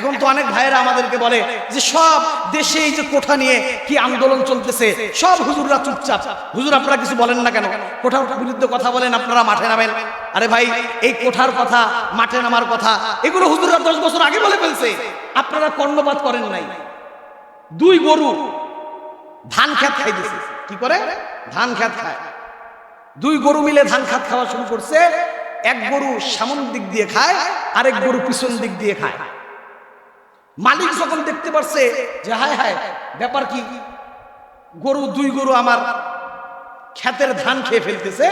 এখন তো অনেক ভাইয়েরা আমাদেরকে বলে যে সব দেশে এই যে কোঠা নিয়ে কি আন্দোলন চলতেছে, সব হুজুররা চুপচাপ। হুজুর, আপনারা কিছু বলেন না কেন? কোঠার বিরুদ্ধে কথা বলেন, আপনারা মাঠে নামেন। আরে ভাই, এই কোঠার কথা, মাঠে নামার কথা, এগুলো হুজুররা দশ বছর আগে বলে ফেলছে। আপনারা কর্ণপাত করেন নাই। দুই গরু ধান খেত খাই দিছে কি করে? ধান খেত খায়। দুই গরু মিলে ধান খাত খাওয়া শুরু করছে। এক গরু সামন দিক দিয়ে খায়, আরেক গরু পিছন দিক দিয়ে খায়। মালিক যখন দেখতে পারছে যে, হায় হায়, ব্যাপার কি? গরু, দুই গরু আমার ক্ষেতের ধান খেয়ে ফেলতেছে,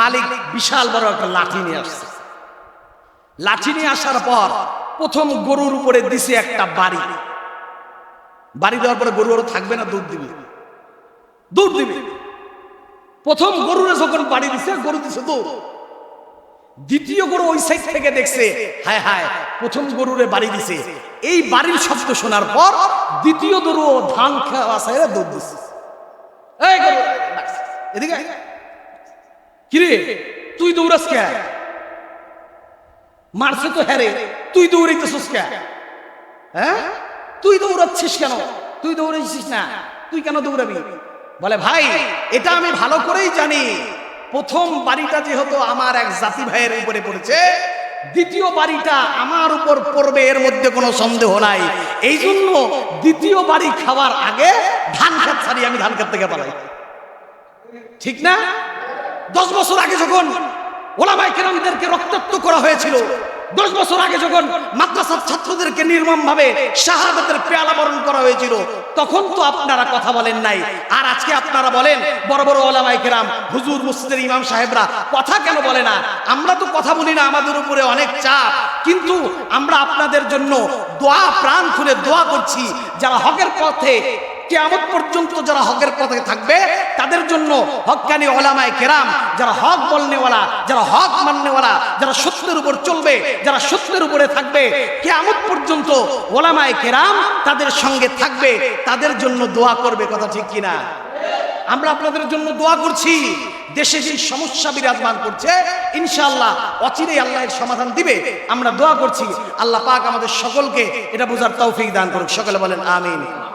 মালিক বিশাল বড় একটা লাঠি নিয়ে আসছে। লাঠি নিয়ে আসার পর প্রথম গরুর উপরে দিছে একটা বাড়ি। বাড়ি দেওয়ার পরে গরু আরও থাকবে না, দুধ দিবে। দুধ দিবে। প্রথম গরুরে যখন বাড়ি দিছে, গরু দিছে দৌড় দ্বিতীয় গরু ওই সাইড থেকে দেখছে, হায় হায়, প্রথম গরুরে বাড়ি দিছে। এই বাড়ির শব্দ শোনার পর দ্বিতীয় গরু ধান খাওয়া দৌড় দিছে। কিরে, তুই দৌড়াস কে? মারছে তো হ্যারে তুই দৌড়াইতেছিস কে? হ্যাঁ? তুই দৌড়াচ্ছিস কেন? তুই দৌড়াইছিস না, তুই কেন দৌড়াবি? বলে, ভাই, এটা আমি ভালো করেই জানি। প্রথম বাড়িটা যেহেতু আমার এক জাতি ভাইয়ের উপরে পড়েছে, দ্বিতীয় বাড়িটা আমার উপর পড়বে, এর মধ্যে কোনো সন্দেহ নাই। এই জন্য দ্বিতীয় বাড়ি খাওয়ার আগে ধান খাত ছাড়ি, আমি ধান খাত থেকে পালাই। ঠিক না? দশ বছর আগে যখন ওলামাই কেরামদেরকে রক্তাক্ত করা হয়েছিল দশ বছর আগে যখন মাদ্রাসার ছাত্রদেরকে নির্মম ভাবে শাহাদাতের পেয়ালা বরণ করা হয়েছিল, তখন তো আপনারা কথা বলেন নাই। আর আজকে আপনারা বলেন, বড় বড় ওলামাই কেরাম, হুজুর মসজিদের ইমাম সাহেবরা কথা কেন বলে না? আমরা তো কথা বলি না, আমাদের উপরে অনেক চাপ। কিন্তু আমরা আপনাদের জন্য দোয়া, প্রাণ খুলে দোয়া করছি, যারা হকের পথে কেমন পর্যন্ত যারা হকের পথে থাকবে জন্য হকানি ওলামায় কেরাম, যারা হক বলনেওয়ালা, যারা হক মাননেওয়ালা, যারা সত্যের উপর চলবে, যারা সত্যের উপরে থাকবে, কেয়ামত পর্যন্ত ওলামায় কেরাম তাদের সঙ্গে থাকবে, তাদের জন্য দোয়া করবে, কথা ঠিক কিনা? আমরা আপনাদের জন্য দোয়া করছি। দেশে যে সমস্যা বিরাজমান করছে, ইনশাআল্লাহ আল্লাহ এর সমাধান দিবে। আমরা দোয়া করছি, আল্লাহ পাক আমাদের সকলকে এটা বোঝার তৌফিক দান করুক। সকলে বলেন, আমিন।